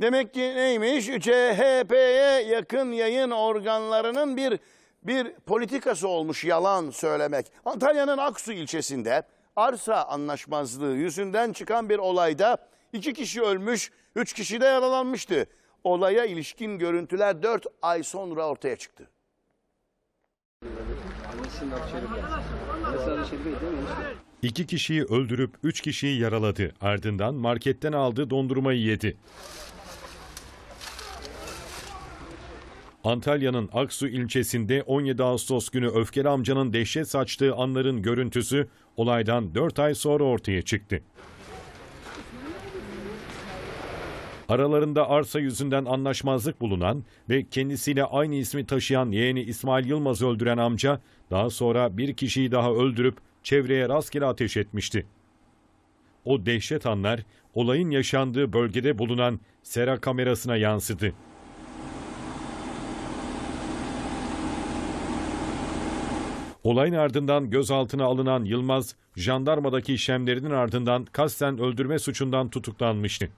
Demek ki neymiş? CHP'ye yakın yayın organlarının bir bir politikası olmuş yalan söylemek. Antalya'nın Aksu ilçesinde arsa anlaşmazlığı yüzünden çıkan bir olayda iki kişi ölmüş, üç kişi de yaralanmıştı. Olaya ilişkin görüntüler dört ay sonra ortaya çıktı. İki kişiyi öldürüp üç kişiyi yaraladı. Ardından marketten aldığı dondurmayı yedi. Antalya'nın Aksu ilçesinde 17 Ağustos günü öfkeli amcanın dehşet saçtığı anların görüntüsü olaydan 4 ay sonra ortaya çıktı. Aralarında arsa yüzünden anlaşmazlık bulunan ve kendisiyle aynı ismi taşıyan yeğeni İsmail Yılmaz'ı öldüren amca daha sonra bir kişiyi daha öldürüp çevreye rastgele ateş etmişti. O dehşet anlar olayın yaşandığı bölgede bulunan sera kamerasına yansıdı. Olayın ardından gözaltına alınan Yılmaz, jandarmadaki işlemlerinin ardından kasten öldürme suçundan tutuklanmıştı.